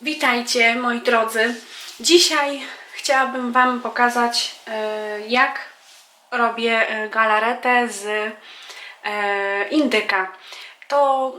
Witajcie moi drodzy. Dzisiaj chciałabym Wam pokazać e, jak robię e, galaretę z e, indyka. To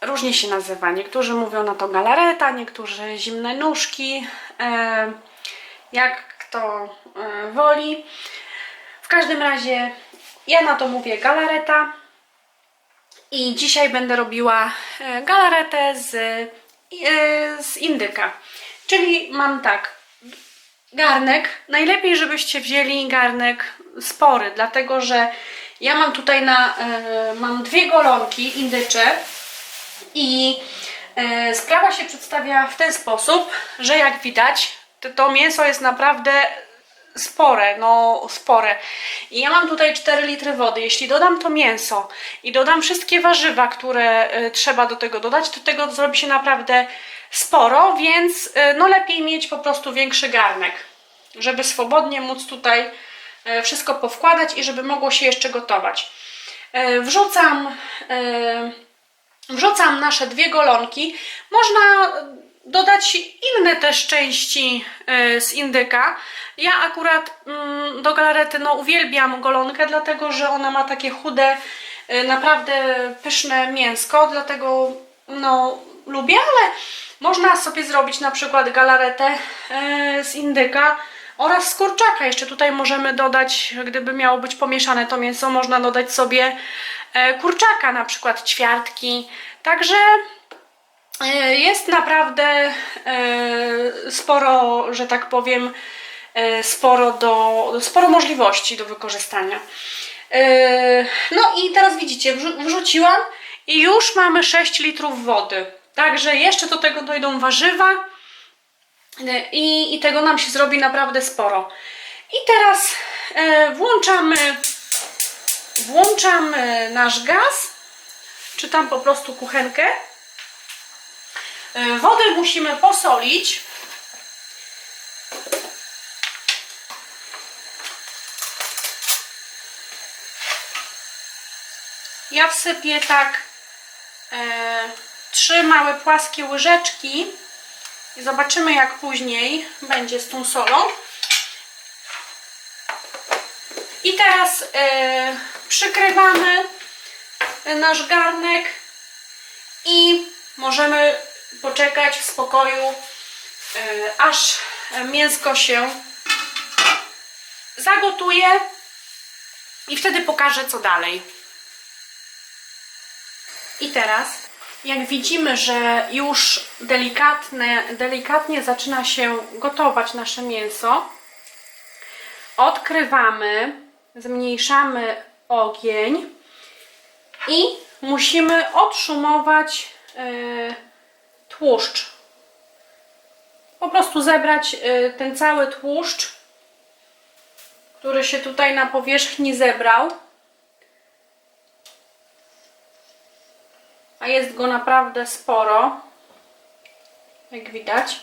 różnie się nazywa. Niektórzy mówią na to galareta, niektórzy zimne nóżki. Jak kto woli. W każdym razie ja na to mówię galareta. I dzisiaj będę robiła galaretę z, z indyka. Czyli mam tak, garnek. Najlepiej, żebyście wzięli garnek spory, dlatego że ja mam tutaj na, e, mam dwie golonki indycze i e, sprawa się przedstawia w ten sposób, że jak widać, to, to mięso jest naprawdę spore, no spore. I ja mam tutaj 4 litry wody. Jeśli dodam to mięso i dodam wszystkie warzywa, które y, trzeba do tego dodać, to tego zrobi się naprawdę sporo, więc y, no lepiej mieć po prostu większy garnek, żeby swobodnie móc tutaj y, wszystko powkładać i żeby mogło się jeszcze gotować. Wrzucam wrzucam nasze dwie golonki. Można dodać inne też części e, z indyka. Ja akurat mm, do galarety no, uwielbiam golonkę, dlatego że ona ma takie chude, e, naprawdę pyszne mięsko, dlatego no, lubię, ale można sobie zrobić na przykład galaretę e, z indyka oraz z kurczaka. Jeszcze tutaj możemy dodać, gdyby miało być pomieszane to mięso, można dodać sobie kurczaka, na przykład ćwiartki. Także jest naprawdę e, sporo, że tak powiem, e, sporo, do, sporo możliwości do wykorzystania. E, No i teraz widzicie, wrzu- wrzuciłam i już mamy 6 litrów wody. Także jeszcze do tego dojdą warzywa i, i tego nam się zrobi naprawdę sporo. I teraz e, włączamy, włączamy nasz gaz, czy tam po prostu kuchenkę. E, wodę musimy posolić. Ja wsypię tak e, trzy małe płaskie łyżeczki i zobaczymy jak później będzie z tą solą. I teraz e, przykrywamy nasz garnek i możemy poczekać w spokoju, e, aż mięsko się zagotuje i wtedy pokażę co dalej. I teraz, jak widzimy, że już delikatne, delikatnie zaczyna się gotować nasze mięso, odkrywamy, zmniejszamy ogień i musimy odszumować e, tłuszcz. Po prostu zebrać e, ten cały tłuszcz, który się tutaj na powierzchni zebrał. a jest go naprawdę sporo, jak widać.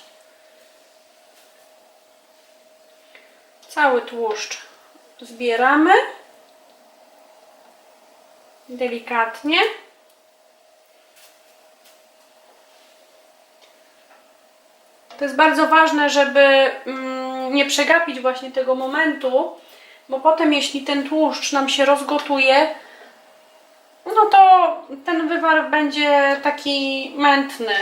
Cały tłuszcz zbieramy delikatnie. To jest bardzo ważne, żeby mm, nie przegapić właśnie tego momentu, bo potem jeśli ten tłuszcz nam się rozgotuje, no to ten wywar będzie taki mętny.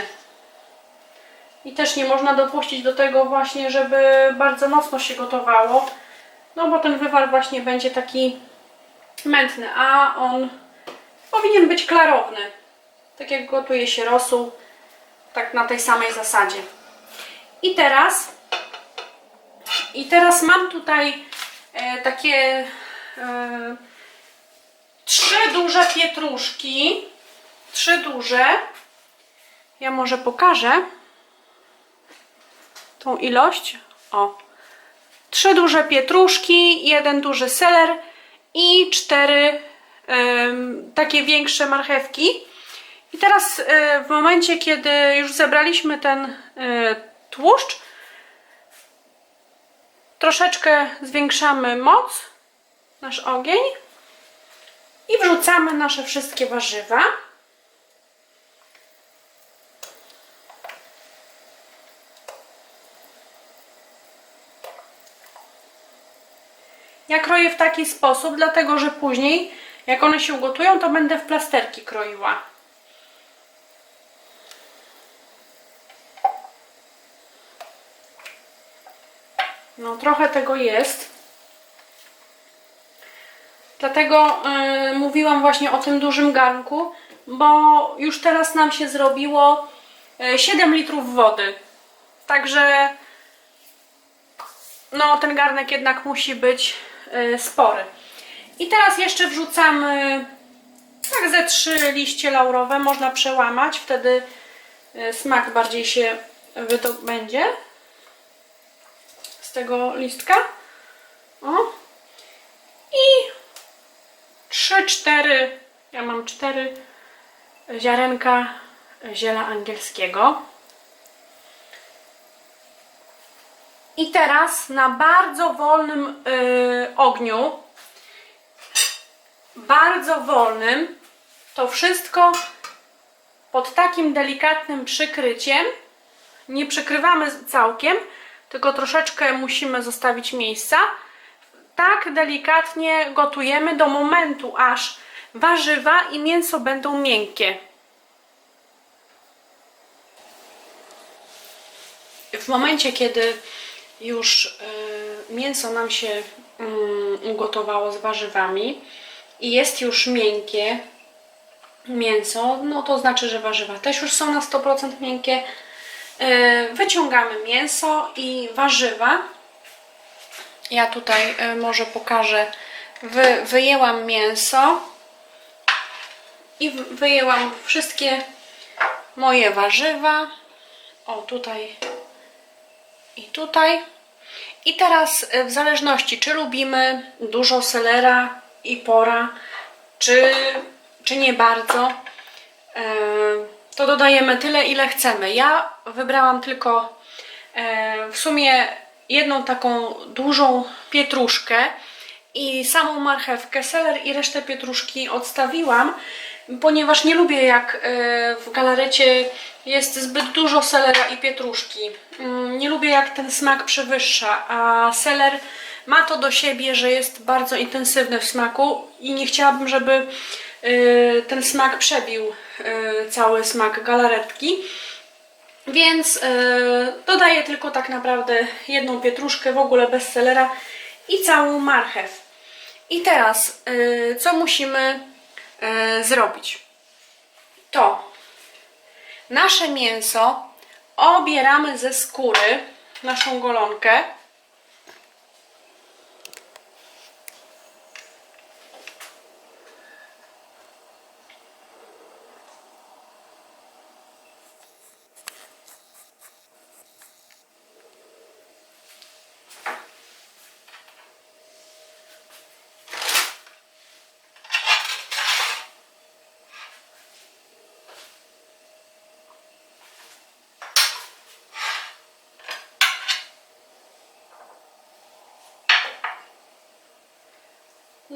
I też nie można dopuścić do tego właśnie, żeby bardzo mocno się gotowało. No bo ten wywar właśnie będzie taki mętny, a on powinien być klarowny. Tak jak gotuje się rosół, tak na tej samej zasadzie. I teraz i teraz mam tutaj e, takie e, trzy duże pietruszki. Trzy duże. Ja może pokażę tą ilość. O. Trzy duże pietruszki, jeden duży seler i cztery takie większe marchewki. I teraz e, w momencie, kiedy już zebraliśmy ten e, tłuszcz. Troszeczkę zwiększamy moc, nasz ogień i wrzucamy nasze wszystkie warzywa. Ja kroję w taki sposób, dlatego że później, jak one się ugotują, to będę w plasterki kroiła. No, trochę tego jest. Dlatego y, mówiłam właśnie o tym dużym garnku, bo już teraz nam się zrobiło y, 7 litrów wody. Także no, ten garnek jednak musi być y, spory. I teraz jeszcze wrzucamy tak ze trzy liście laurowe, można przełamać, wtedy y, smak bardziej się wydobędzie tego listka. O. I 3-4, ja mam 4 ziarenka ziela angielskiego. I teraz na bardzo wolnym y, ogniu, bardzo wolnym, to wszystko pod takim delikatnym przykryciem. Nie przykrywamy całkiem, tylko troszeczkę musimy zostawić miejsca. Tak delikatnie gotujemy do momentu, aż warzywa i mięso będą miękkie. W momencie, kiedy już y, mięso nam się mm, ugotowało z warzywami i jest już miękkie mięso, no to znaczy, że warzywa też już są na 100% miękkie. Y, Wyciągamy mięso i warzywa. Ja tutaj y, może pokażę. Wy, wyjęłam mięso i wy- wyjęłam wszystkie moje warzywa. O, tutaj i tutaj. I teraz y, w zależności, czy lubimy dużo selera i pora, czy, czy nie bardzo, y, to dodajemy tyle, ile chcemy. Ja wybrałam tylko y, w sumie jedną taką dużą pietruszkę i samą marchewkę, seler i resztę pietruszki odstawiłam, ponieważ nie lubię jak y, w galarecie jest zbyt dużo selera i pietruszki. Mm, Nie lubię jak ten smak przewyższa, a seler ma to do siebie, że jest bardzo intensywny w smaku i nie chciałabym, żeby ten smak przebił y, cały smak galaretki. Więc y, dodaję tylko tak naprawdę jedną pietruszkę, w ogóle bez selera i całą marchew. I teraz, y, co musimy y, zrobić? To nasze mięso obieramy ze skóry, naszą golonkę.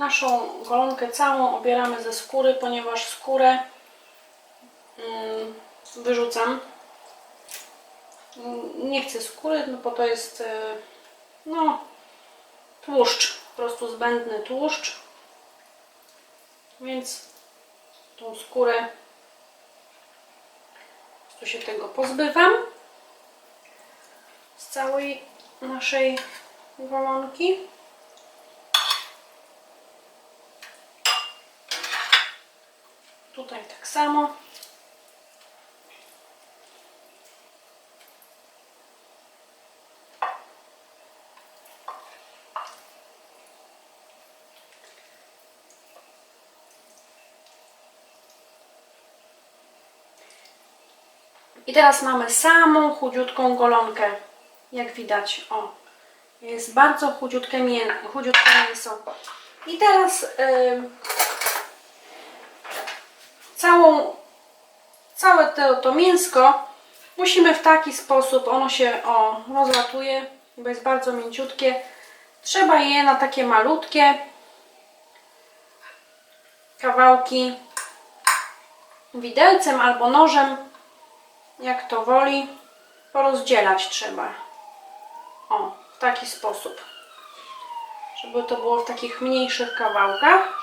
Naszą golonkę całą obieramy ze skóry, ponieważ skórę mm, wyrzucam. Nie chcę skóry, no bo to jest e, no, tłuszcz, po prostu zbędny tłuszcz. Więc tą skórę prostu się tego pozbywam z całej naszej golonki. Tutaj tak samo. I teraz mamy samą chudziutką golonkę. Jak widać, o. Jest bardzo chudziutkie, mię mięso. I teraz ym, całą, całe to, to mięsko musimy w taki sposób, ono się o, rozlatuje, bo jest bardzo mięciutkie. Trzeba je na takie malutkie kawałki widelcem albo nożem, jak to woli, porozdzielać trzeba. O, w taki sposób. żeby to było w takich mniejszych kawałkach.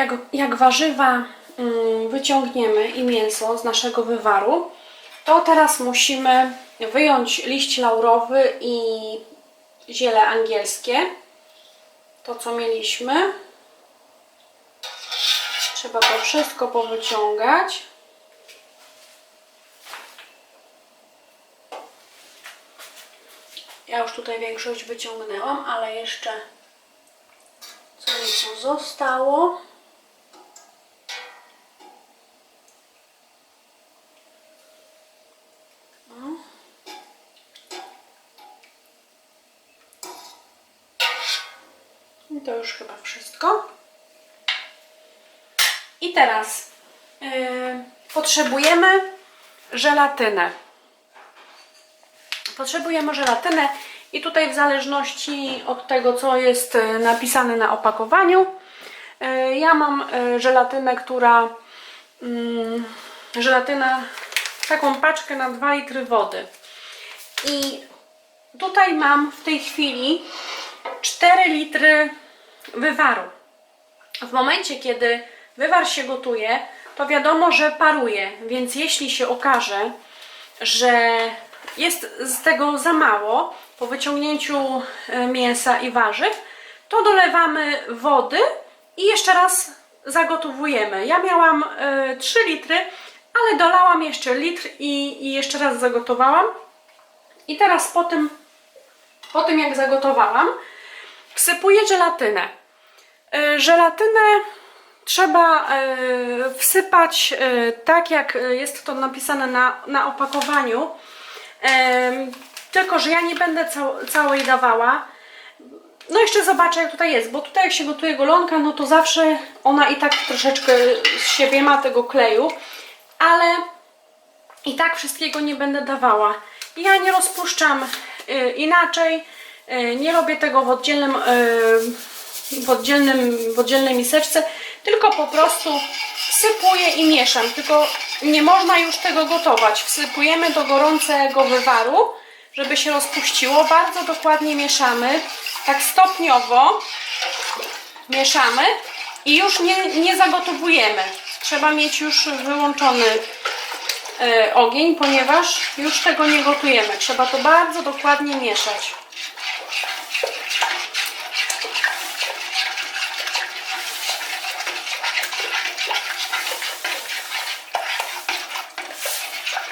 Jak, jak warzywa mm, wyciągniemy i mięso z naszego wywaru, to teraz musimy wyjąć liść laurowy i ziele angielskie. To, co mieliśmy. Trzeba to wszystko powyciągać. Ja już tutaj większość wyciągnęłam, ale jeszcze co nieco zostało. Już chyba wszystko. I teraz yy, potrzebujemy żelatynę. Potrzebujemy żelatynę i tutaj w zależności od tego, co jest y, napisane na opakowaniu, y, ja mam y, żelatynę, która mm, żelatyna, taką paczkę na 2 litry wody. I tutaj mam w tej chwili 4 litry wywaru. W momencie, kiedy wywar się gotuje, to wiadomo, że paruje, więc jeśli się okaże, że jest z tego za mało po wyciągnięciu e, mięsa i warzyw, to dolewamy wody i jeszcze raz zagotowujemy. Ja miałam e, 3 litry, ale dolałam jeszcze litr i, i jeszcze raz zagotowałam. I teraz po tym, po tym jak zagotowałam, wsypuję żelatynę. E, Żelatynę trzeba e, wsypać e, tak, jak jest to napisane na, na opakowaniu. Tylko, że ja nie będę cał, całej dawała. No jeszcze zobaczę, jak tutaj jest, bo tutaj jak się gotuje golonka, no to zawsze ona i tak troszeczkę z siebie ma tego kleju, ale i tak wszystkiego nie będę dawała. Ja nie rozpuszczam inaczej, nie robię tego w oddzielnym, w, oddzielnym, w oddzielnej miseczce, tylko po prostu wsypuję i mieszam. Tylko nie można już tego gotować. Wsypujemy do gorącego wywaru, żeby się rozpuściło. Bardzo dokładnie mieszamy, tak stopniowo mieszamy i już nie, nie zagotowujemy. Trzeba mieć już wyłączony e, ogień, ponieważ już tego nie gotujemy. Trzeba to bardzo dokładnie mieszać.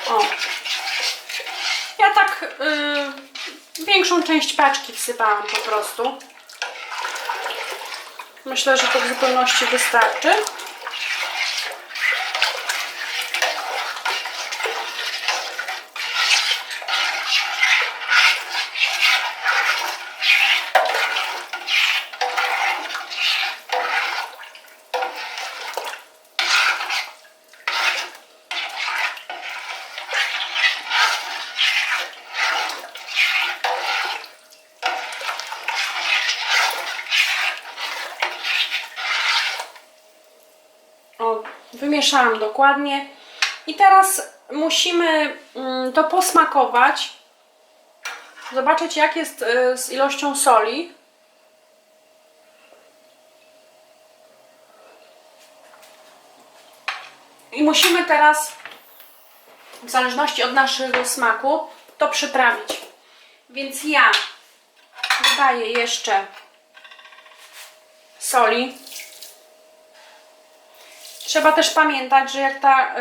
O. Ja tak y, większą część paczki wsypałam po prostu. Myślę, że to w zupełności wystarczy. O, wymieszałam dokładnie. I teraz musimy mm, to posmakować. Zobaczyć, jak jest y, z ilością soli. I musimy teraz, w zależności od naszego smaku, to przyprawić. Więc ja dodaję jeszcze soli. Trzeba też pamiętać, że jak ta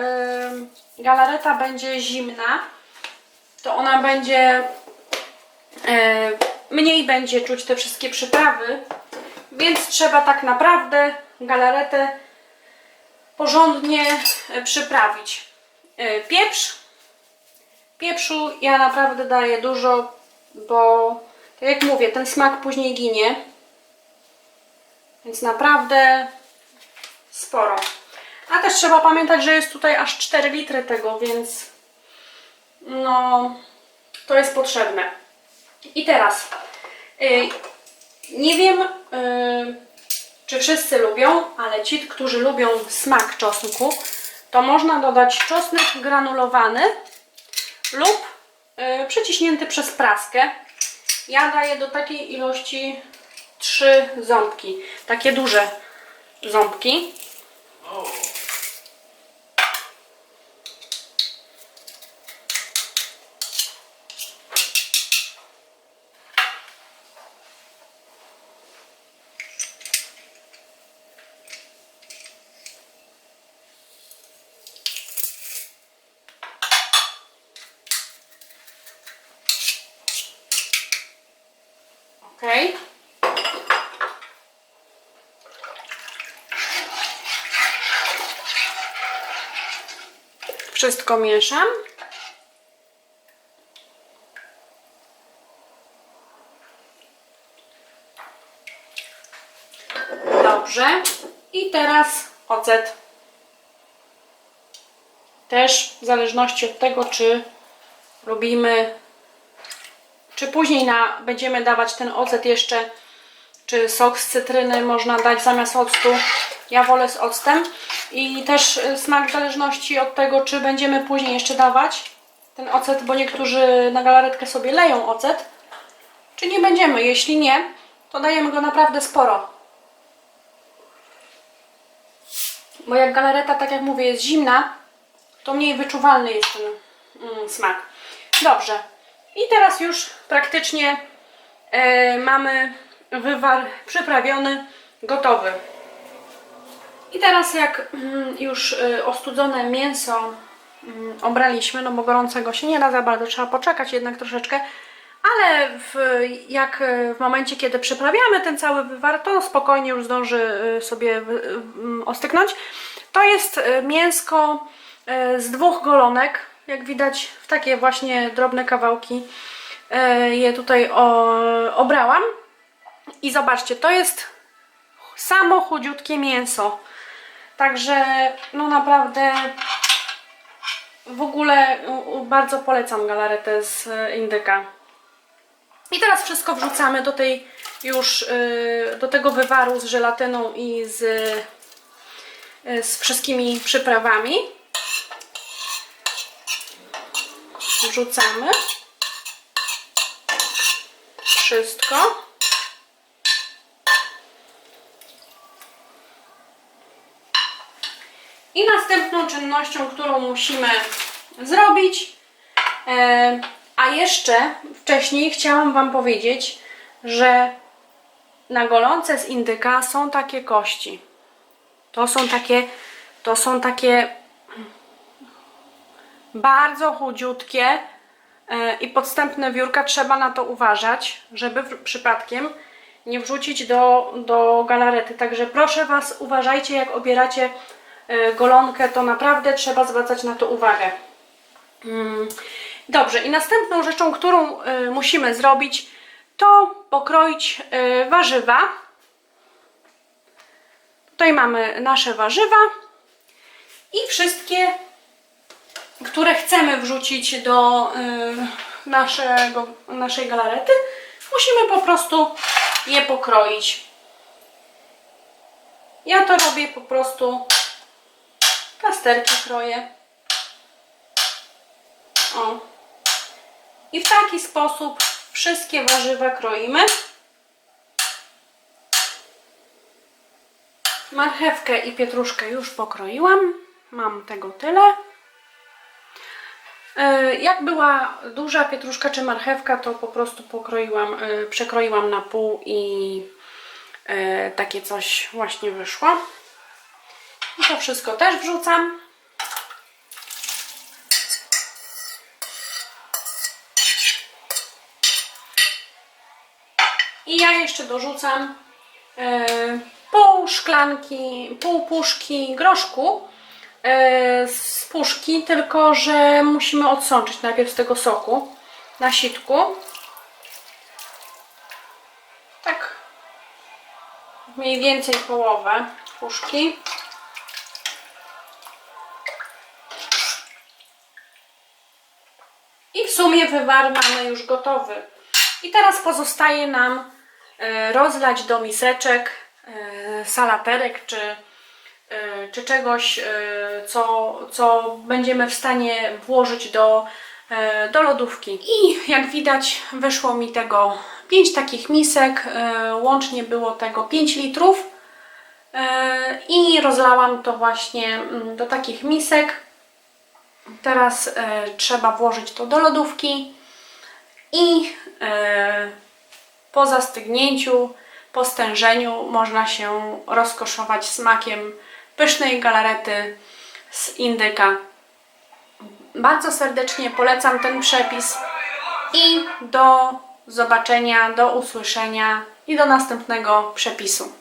y, galareta będzie zimna, to ona będzie y, mniej będzie czuć te wszystkie przyprawy, Więc trzeba tak naprawdę galaretę porządnie e, przyprawić. E, Pieprz. Pieprzu ja naprawdę daję dużo, bo tak jak mówię, ten smak później ginie. Więc naprawdę sporo. A też trzeba pamiętać, że jest tutaj aż 4 litry tego, więc no to jest potrzebne. I teraz y, nie wiem, y, czy wszyscy lubią, ale ci, którzy lubią smak czosnku, to można dodać czosnek granulowany lub y, przeciśnięty przez praskę. Ja daję do takiej ilości 3 ząbki, takie duże ząbki. Ok. Wszystko mieszam. Dobrze. I teraz ocet. Też w zależności od tego, czy lubimy czy później na, będziemy dawać ten ocet jeszcze, czy sok z cytryny można dać zamiast octu. Ja wolę z octem. I też y, smak w zależności od tego, czy będziemy później jeszcze dawać ten ocet, bo niektórzy na galaretkę sobie leją ocet, czy nie będziemy. Jeśli nie, to dajemy go naprawdę sporo. Bo jak galareta, tak jak mówię, jest zimna, to mniej wyczuwalny jest ten mm, smak. Dobrze. I teraz już praktycznie e, mamy wywar przyprawiony, gotowy. I teraz jak mm, już e, ostudzone mięso mm, obraliśmy, no bo gorącego się nie da za bardzo, trzeba poczekać jednak troszeczkę, ale w, jak e, w momencie, kiedy przyprawiamy ten cały wywar, to spokojnie już zdąży e, sobie mm, ostygnąć. To jest mięsko z dwóch golonek, jak widać w takie właśnie drobne kawałki e, je tutaj obrałam. I zobaczcie, to jest samo chudziutkie mięso. Także no naprawdę w ogóle bardzo polecam galaretę z e, indyka. I teraz wszystko wrzucamy do tej już y, do tego wywaru z żelatyną i z, z wszystkimi przyprawami. Wrzucamy wszystko. I następną czynnością, którą musimy zrobić, e, a jeszcze wcześniej chciałam Wam powiedzieć, że na golące z indyka są takie kości. To są takie, to są takie bardzo chudziutkie e, i podstępne wiórka. Trzeba na to uważać, żeby przypadkiem nie wrzucić do, do galarety. Także proszę Was, uważajcie jak obieracie e, golonkę, to naprawdę trzeba zwracać na to uwagę. Mm, Dobrze, i następną rzeczą, którą y, musimy zrobić, to pokroić warzywa. Tutaj mamy nasze warzywa i wszystkie, które chcemy wrzucić do y, naszego, naszej galarety, musimy po prostu je pokroić. Ja to robię po prostu plasterki kroję. O. I w taki sposób wszystkie warzywa kroimy. Marchewkę i pietruszkę już pokroiłam. Mam tego tyle. E, Jak była duża pietruszka czy marchewka, to po prostu pokroiłam, e, przekroiłam na pół i e, takie coś właśnie wyszło. I to wszystko też wrzucam. I ja jeszcze dorzucam pół szklanki, pół puszki groszku z puszki, tylko że musimy odsączyć najpierw z tego soku na sitku. Tak mniej więcej połowę puszki. I w sumie wywar mamy już gotowy. I teraz pozostaje nam e, rozlać do miseczek e, salaterek czy, e, czy czegoś, e, co, co będziemy w stanie włożyć do, e, do lodówki. I jak widać wyszło mi tego 5 takich misek, e, łącznie było tego 5 litrów. E, I rozlałam to właśnie mm, do takich misek. Teraz e, trzeba włożyć to do lodówki i e, po zastygnięciu, po stężeniu można się rozkoszować smakiem pysznej galarety z indyka. Bardzo serdecznie polecam ten przepis i do zobaczenia, do usłyszenia i do następnego przepisu.